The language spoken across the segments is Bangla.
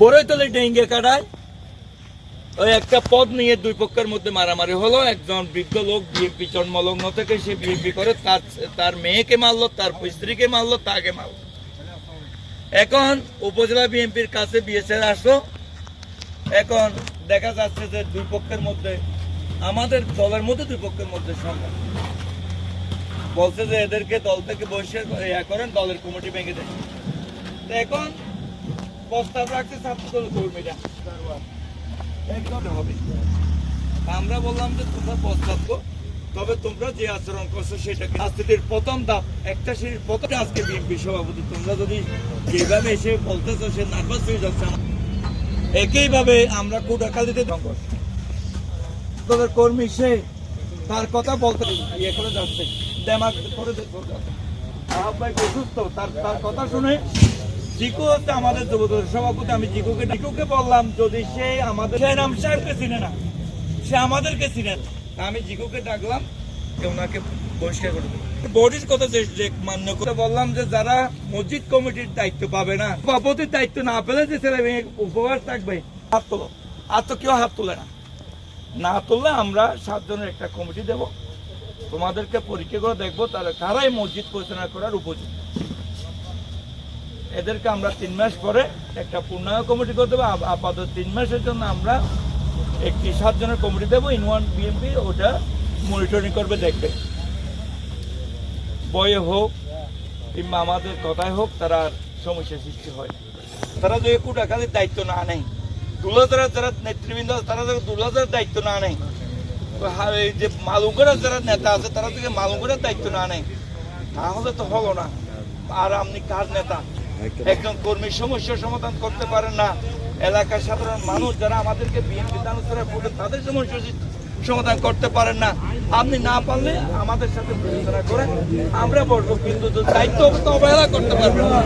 বড়ইতলে ডেঙ্গে কাটায়। ওই একটা পদ নিয়ে দুই পক্ষের মধ্যে মারামারি হলো। একজন বৃদ্ধ লোক বিএনপি জন্মলগ্ন থেকে সে বিএনপি করে, তার তার মেয়েকে মারলো, তার স্ত্রীকে মারলো, তাকে মারলো। এখন উপজেলা বিএনপির কাছে বিএসএর আসলো। এখন দেখা যাচ্ছে যে দুই পক্ষের মধ্যে, আমাদের দলের মধ্যে দুই পক্ষের মধ্যে সংঘাত বলছে যে এদেরকে দল থেকে বসে ইয়া করেন, দলের কমিটি ভেঙে তো এখন প্রস্তাব রাখছে ছাত্র দল কর্মীরা হবে। আমরা বললাম যে তোমরা প্রস্তাব তবে তোমরা যে আচরণ করছ সেটাকে রাজনীতির প্রথম ধাপ, একটা সিঁড়ির প্রথম আজকে বিএনপি সভাপতি, তোমরা যদি যেভাবে এসে বলতেছো সে নার্ভাস হয়ে যাচ্ছে। একইভাবে আমরা কোটাকালিতে সংঘর্ষ। তোদের কর্মী সে তার কথা বলতে ইয়ে করে যাচ্ছে, দেমাগ করে আহ্বাই অসুস্থ, তার তার কথা শুনে জিকু হচ্ছে আমাদের সভাপতি, আমি জিকুকে জিকুকে বললাম, যদি সে আমাদের নাম সাহেবকে চিনে না। সে আমাদেরকে চিনে না। আমি জিকুকে ডাকলাম ওনাকে করে বডির কথা যে মান্য করে বললাম যে, যারা মসজিদ কমিটির দায়িত্ব পাবে না সভাপতির দায়িত্ব না পেলে যে ছেলে মেয়ে থাকবে, হাত তোলো। আর তো কেউ হাত তোলে না। না তুললে আমরা সাতজনের একটা কমিটি দেব। তোমাদেরকে পরীক্ষা করে দেখব তাহলে কারাই মসজিদ পরিচালনা করার উপযুক্ত এদেরকে আমরা তিন মাস পরে একটা পূর্ণাঙ্গ কমিটি করে দেবো। আপাতত তিন মাসের জন্য আমরা একটি সাতজনের কমিটি দেবো ইন ওয়ান বিএনপি ওটা মনিটরিং করবে দেখবে। বয়ে হোক কিংবা আমাদের কথায় হোক তারা সমস্যা সৃষ্টি হয়। তারা যদি কুটাকালির দায়িত্ব না নেয় দুলাদারা যারা নেতৃবৃন্দ আছে, তারা যদি দুলাদার দায়িত্ব না নেয় এই যে মালুগড়ার যারা নেতা আছে তারা যদি মালুগড়ার দায়িত্ব না নেয় তাহলে তো হলো না। আর আপনি কার নেতা? একজন কর্মীর সমস্যার সমাধান করতে পারেন না। এলাকার সাধারণ মানুষ যারা আমাদেরকে বিএনপি দানুসারে ভোটে তাদের সমস্যা সমাধান করতে পারেন না। আপনি না পারলে আমাদের সাথে বিবেচনা করে আমরা বসবো কিন্তু দায়িত্ব তো অবহেলা করতে পারবেন না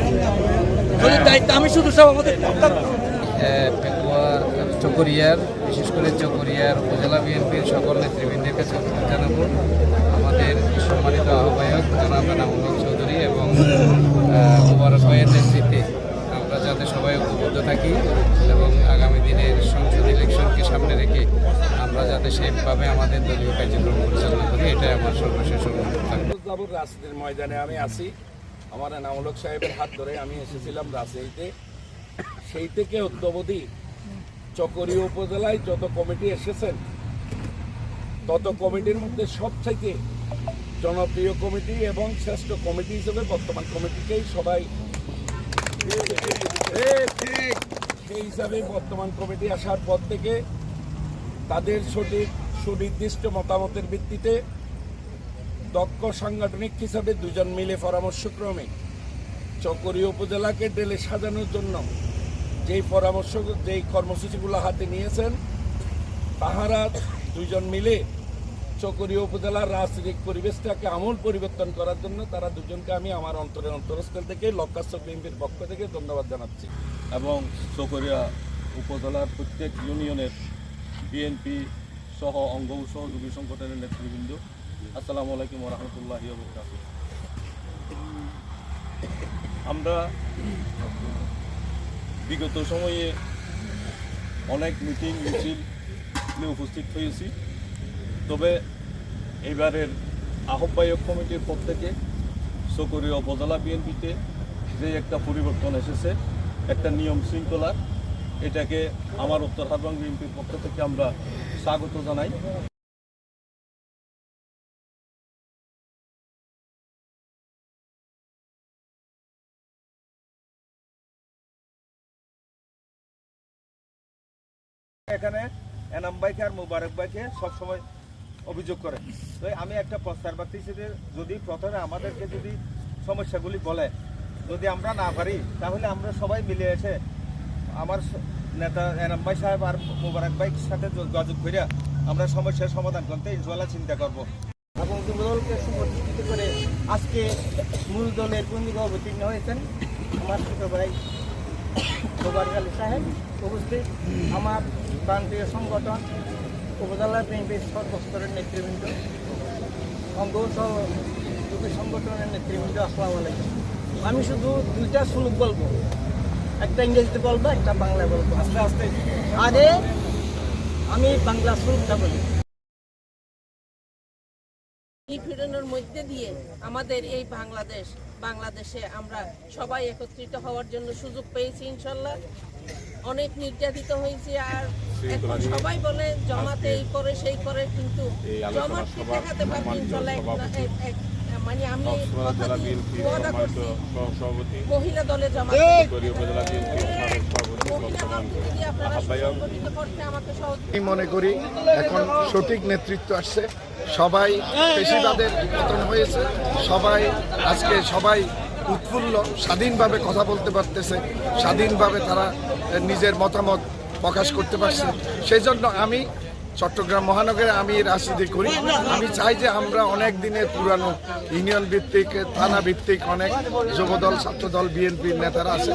যদি দায়িত্ব আমি শুধু সভাপতি করতাম পেকুয়া চকরিয়ার বিশেষ করে চকরিয়ার উপজেলা বিএনপির সকল নেতৃবৃন্দের কাছে জানাব। আমাদের সম্মানিত আহ্বায়ক জনাব এনামুল চৌধুরী এবং মুবারক ভাইয়ের নেতৃত্বে আমরা যাতে সবাই ঐক্যবদ্ধ থাকি এবং আগামী দিনের সংসদ ইলেকশনকে সামনে রেখে আমরা যাতে সেভাবে আমাদের দলীয় কার্যক্রম পরিচালনা করি, এটাই আমার সর্বশেষ অনুরোধ থাকবে। রাজনীতির ময়দানে আমি আছি। আমার এনামূলক সাহেবের হাত ধরে আমি এসেছিলাম রাজনীতিতে সেই থেকে অদ্যবধি চকরি উপজেলায় যত কমিটি এসেছেন, তত কমিটির মধ্যে সবচাইতে জনপ্রিয় কমিটি এবং শ্রেষ্ঠ কমিটি হিসেবে বর্তমান কমিটিকেই সবাই সেই হিসাবে বর্তমান কমিটি আসার পর থেকে তাদের সঠিক, সুনির্দিষ্ট মতামতের ভিত্তিতে দক্ষ সাংগঠনিক হিসাবে দুজন মিলে পরামর্শক্রমে চকরি উপজেলাকে ডেলে সাজানোর জন্য যেই পরামর্শ, যেই কর্মসূচিগুলো হাতে নিয়েছেন, তাহারা দুজন মিলে চকরি উপজেলার রাজনৈতিক পরিবেশটাকে আমূল পরিবর্তন করার জন্য তারা দুজনকে আমি আমার অন্তরের অন্তরস্থল থেকে লক্কাশ্য বিএনপির পক্ষ থেকে ধন্যবাদ জানাচ্ছি। এবং চকরিয়া উপজেলার প্রত্যেক ইউনিয়নের বিএনপি সহ অঙ্গ সহযোগী সংগঠনের নেতৃবৃন্দ, আসসালামু আলাইকুম রহমতুল্লাহ আমরা বিগত সময়ে অনেক মিটিং মিছিল উপস্থিত হয়েছি। তবে এবারের আহ্বায়ক কমিটির পক্ষ থেকে চকরিয়া উপজেলা বিএনপিতে যে একটা পরিবর্তন এসেছে, একটা নিয়ম শৃঙ্খলার এটাকে আমার উত্তর হারবাং বিএনপির পক্ষ থেকে আমরা স্বাগত জানাই। এখানে এনাম ভাইকে আর মুবারক ভাইকে সবসময় অভিযোগ করে। তো আমি একটা প্রস্তাববাদী হিসেবে যদি প্রথমে আমাদেরকে যদি সমস্যাগুলি বলে, যদি আমরা না পারি, তাহলে আমরা সবাই মিলে এসে আমার নেতা এনাম ভাই সাহেব আর মুবারক ভাইয়ের সাথে যোগাযোগ করে আমরা সমস্যার সমাধান করতে ইনশাল্লাহ চিন্তা করব। এবং করে আজকে মূল দলের ভূমিকা অবতীর্ণ হয়েছেন। আমার ছোট ভাই গোবার আলী সাহেব আমার প্রান্তীয় সংগঠন উপজেলা বিএনপির সর্বস্তরের নেতৃবৃন্দ অঙ্গ যুব সংগঠনের নেতৃবৃন্দ, আসসালামু আলাইকুম। আমি শুধু দুইটা সুলুক বলব। একটা ইংরেজিতে বলব, একটা বাংলা বলব। আস্তে আস্তে। আরে আমি বাংলা শ্লোকটা বলি। নিপীড়নের মধ্যে দিয়ে আমাদের এই বাংলাদেশ, বাংলাদেশে আমরা সবাই একত্রিত হওয়ার জন্য সুযোগ পেয়েছি, ইনশাল্লাহ। অনেক নির্যাতিত হয়েছে আর এখন সবাই বলে জমাতে এই করে সেই করে কিন্তু জমাতে দেখাতে পারব ইনশাল্লাহ এক- এক- এক- মানে আমি কথা করছি মহিলা দলে আমি মনে করি এখন সঠিক নেতৃত্ব আসছে। সবাই পেশিবাদের পতন হয়েছে। সবাই আজকে সবাই উৎফুল্ল স্বাধীনভাবে কথা বলতে পারতেছে। স্বাধীনভাবে তারা নিজের মতামত প্রকাশ করতে পারছে সেই জন্য আমি চট্টগ্রাম মহানগরে আমি রাজনীতি করি। আমি চাই যে আমরা অনেক দিনের পুরানো ইউনিয়ন ভিত্তিক, থানা ভিত্তিক অনেক যুবদল, ছাত্রদল, বিএনপির নেতারা আছে।